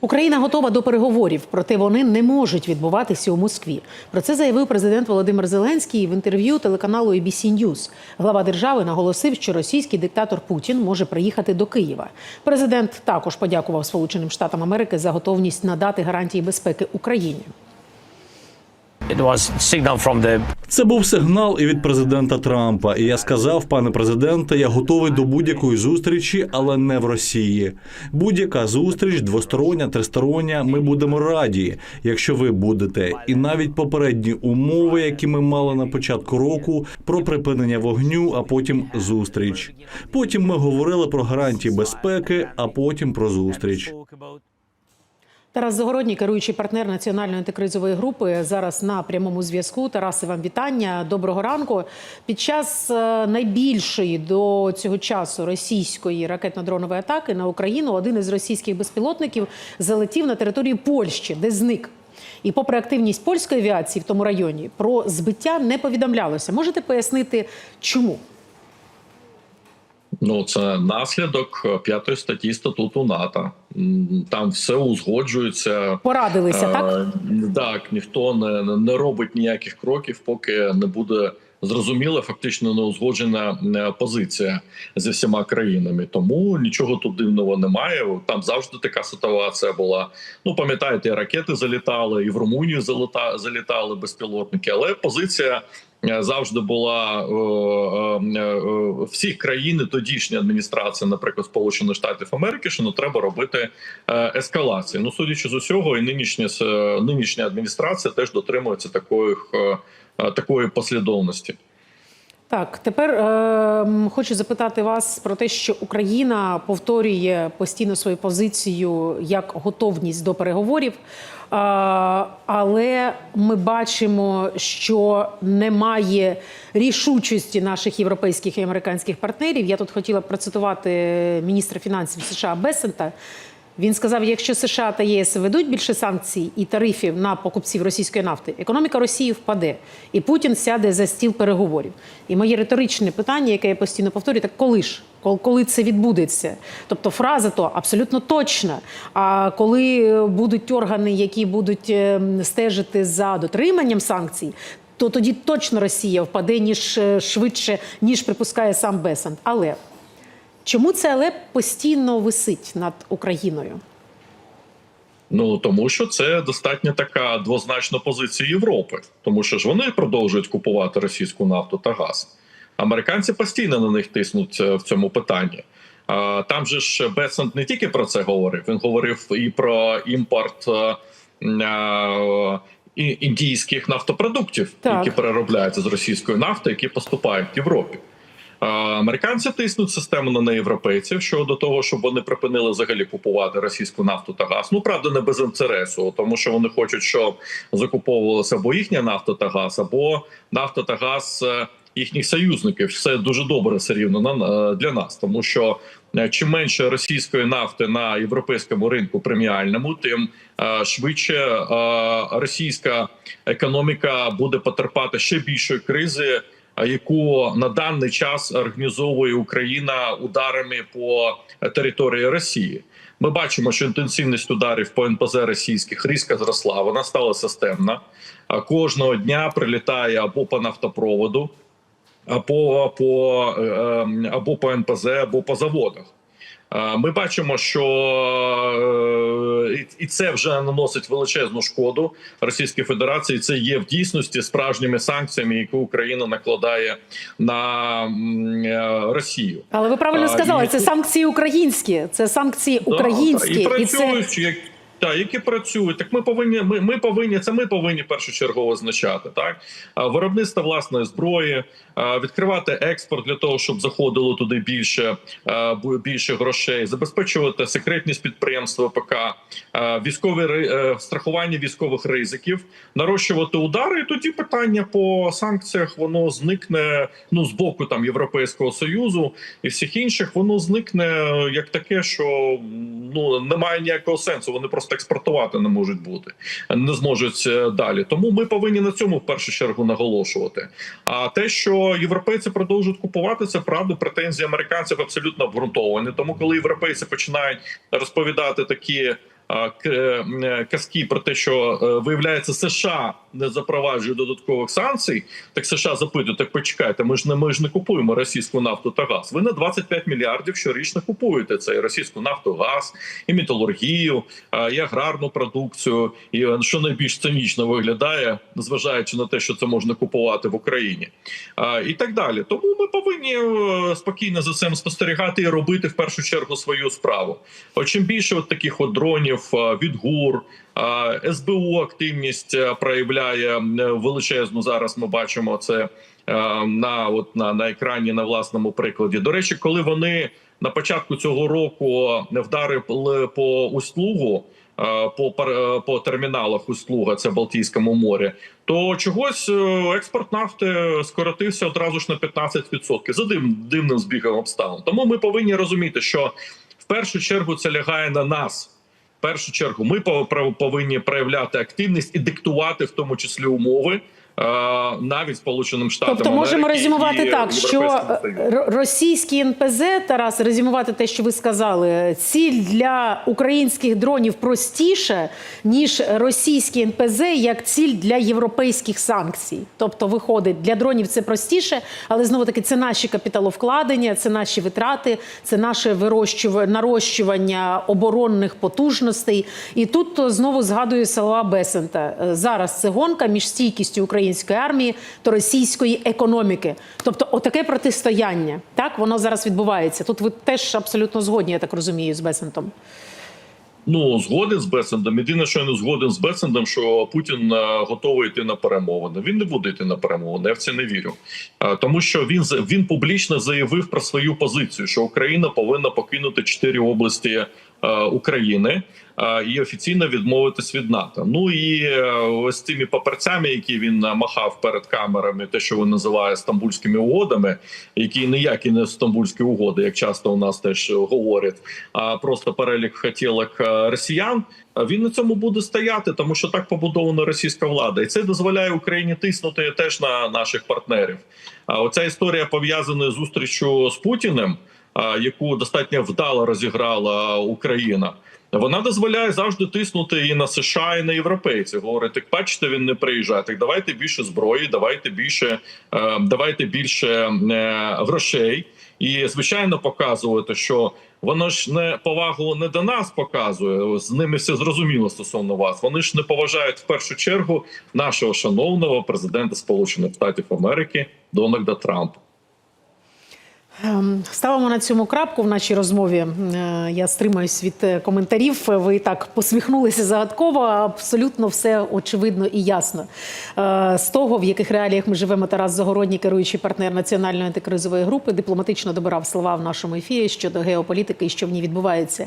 Україна готова до переговорів, проте вони не можуть відбуватися у Москві. Про це заявив президент Володимир Зеленський в інтерв'ю телеканалу ABC News. Глава держави наголосив, що російський диктатор Путін може приїхати до Києва. Президент також подякував Сполученим Штатам Америки за готовність надати гарантії безпеки Україні. It was Це був сигнал і від президента Трампа. І я сказав, пане президенте, я готовий до будь-якої зустрічі, але не в Росії. Будь-яка зустріч, двостороння, тристороння. Ми будемо раді, якщо ви будете. І навіть попередні умови, які ми мали на початку року, про припинення вогню, а потім зустріч. Потім ми говорили про гарантії безпеки, а потім про зустріч. Тарас Загородній, керуючий партнер національної антикризової групи, зараз на прямому зв'язку. Тарасе, вам вітання. Доброго ранку. Під час е, найбільшої до цього часу російської ракетно-дронової атаки на Україну один із російських безпілотників залетів на територію Польщі, де зник. І попри активність польської авіації в тому районі, про збиття не повідомлялося. Можете пояснити, чому? Ну, це наслідок е, п'ятої статті статуту НАТО. Там все узгоджується. Порадилися, так? Е, Так, ніхто не, не робить ніяких кроків, поки не буде зрозуміла, фактично не узгоджена е, позиція зі всіма країнами. Тому нічого тут дивного немає. Там завжди така ситуація була. Ну пам'ятаєте, ракети залітали, і в Румунію заліта, залітали безпілотники, але позиція. Е, Завжди була е, е, всіх країн тодішня адміністрація, наприклад, Сполучених Штатів Америки, що не треба робити ескалації. Ну, судячи з усього, і нинішня нинішня адміністрація теж дотримується такої такої послідовності. Так, тепер е, хочу запитати вас про те, що Україна повторює постійно свою позицію як готовність до переговорів. Е, але ми бачимо, що немає рішучості наших європейських і американських партнерів. Я тут хотіла процитувати міністра фінансів США Бесента. Він сказав: якщо США та ЄС ведуть більше санкцій і тарифів на покупців російської нафти, економіка Росії впаде, і Путін сяде за стіл переговорів. І моє риторичне питання, яке я постійно повторюю, так коли ж? Коли це відбудеться? Тобто фраза то абсолютно точна. А коли е, будуть органи, які будуть е, стежити за дотриманням санкцій, то тоді точно Росія впаде ніж е, швидше, ніж припускає сам Бесант. Але Чому це але постійно висить над Україною? Ну тому що це достатньо така двозначна позиція Європи, тому що ж вони продовжують купувати російську нафту та газ. Американці постійно на них тиснуть е, в цьому питанні. Там же ж Бесент не тільки про це говорив, він говорив і про імпорт е, е, індійських нафтопродуктів, Так. які переробляються з російської нафти, які поступають в Європі. Американці тиснуть систему на європейців щодо того, щоб вони припинили взагалі купувати російську нафту та газ. Ну правда, не без інтересу, тому що вони хочуть, щоб закуповувалася або їхня нафта та газ, або нафта та газ е, їхніх союзників. Все дуже добре все рівно для нас, тому що е, чим менше російської нафти на європейському ринку преміальному, тим е, швидше російська економіка буде потерпати ще більшої кризи яку на даний час організовує Україна ударами по території Росії. Ми бачимо, що інтенсивність ударів по НПЗ російських різко зросла. Вона стала системна. А Кожного дня прилітає або по нафтопроводу, або по, е, е, або по НПЗ, або по заводах. Е, Ми бачимо, що е, і- це вже наносить величезну шкоду Російській Федерації. Це є в дійсності справжніми санкціями, які Україна накладає на е, Росію. Але ви правильно сказали, і це санкції українські, це санкції українські, Да, і і це та які працюють, так ми повинні. Ми, ми повинні це. Ми повинні першочергово означати так виробництво власної зброї, відкривати експорт для того, щоб заходило туди більше більше грошей, забезпечувати секретність підприємств ВПК, військові е, страхування військових ризиків, нарощувати удари. І тоді питання по санкціях воно зникне. Ну з боку там Європейського союзу і всіх інших, воно зникне як таке, що ну немає ніякого сенсу. Вони просто експортувати не можуть бути, не зможуть е, далі. Тому ми повинні на цьому в першу чергу наголошувати. А те, що європейці продовжують купувати, це правда. Претензії американців абсолютно обґрунтовані. Тому, коли європейці починають розповідати такі казки про те, що е, виявляється, США не запроваджує додаткових санкцій. Так США запитують, так почекайте, ми ж не ми ж не купуємо російську нафту та газ. Ви на 25 мільярдів щорічно купуєте це і російську нафту, газ, і металургію, і аграрну продукцію. І е, що найбільш цинічно виглядає, зважаючи на те, що це можна купувати в Україні, і так далі. Тому ми повинні е, спокійно за цим спостерігати і робити в першу чергу свою справу. От чим більше от таких от дронів а, від ГУР, СБУ активність проявляє величезну. Зараз ми бачимо це на от на, на екрані на власному прикладі. До речі, коли вони на початку цього року вдарили по услугу. е, По по терміналах услуга це Балтійському морі, то чогось е, експорт нафти скоротився одразу ж на 15% за див, дивним збігом обставин. Тому ми повинні розуміти, що в першу чергу це лягає на нас. Першу чергу ми пов- повинні проявляти активність і диктувати в тому числі умови навіть Сполученим Штатам. Тобто можемо резюмувати так, що Європейському Союзу. р- російський НПЗ, Тарас, резюмувати те, що ви сказали, ціль для українських дронів простіше, ніж російський НПЗ як ціль для європейських санкцій. Тобто, виходить, для дронів це простіше, але знову таки це наші капіталовкладення, це наші витрати, це наше вирощування, нарощування оборонних потужностей. І тут знову згадую слова Бесента. Е, Зараз це гонка між стійкістю української армії та російської економіки. Тобто, отаке протистояння. Так воно зараз відбувається. Тут ви теж абсолютно згодні, я так розумію, з Бесентом. Ну, згоден з Бесендом. Єдине, що я не згоден з Бесендом, що Путін е, готовий йти на перемовини. Він не буде йти на перемовини. Я в це не вірю. Е, Тому що він він публічно заявив про свою позицію, що Україна повинна покинути чотири області України е, і офіційно відмовитись від НАТО. Ну і е, ось цими паперцями, які він е, махав перед камерами, те, що він називає стамбульськими угодами, які ніякі не стамбульські угоди, як часто у нас теж говорять, а просто перелік хотілок е, росіян. Він на цьому буде стояти, тому що так побудована російська влада, і це дозволяє Україні тиснути теж на наших партнерів. А оця історія пов'язана з зустрічю з Путіним, яку достатньо вдало розіграла Україна. Вона дозволяє завжди тиснути і на США, і на європейців. Говорить, так бачите, він не приїжджає. Так давайте більше зброї, давайте більше, е, давайте більше е, грошей. І звичайно показувати, що воно ж не повагу не до нас показує. З ними все зрозуміло стосовно вас. Вони ж не поважають в першу чергу нашого шановного президента Сполучених Штатів Америки Дональда Трампа. Ем, Ставимо на цьому крапку в нашій розмові. Е, Я стримаюсь від е, коментарів. Ви так посміхнулися загадково. Абсолютно все очевидно і ясно. Е, З того, в яких реаліях ми живемо, Тарас Загородній, керуючий партнер національної антикризової групи, дипломатично добирав слова в нашому ефірі щодо геополітики і що в ній відбувається.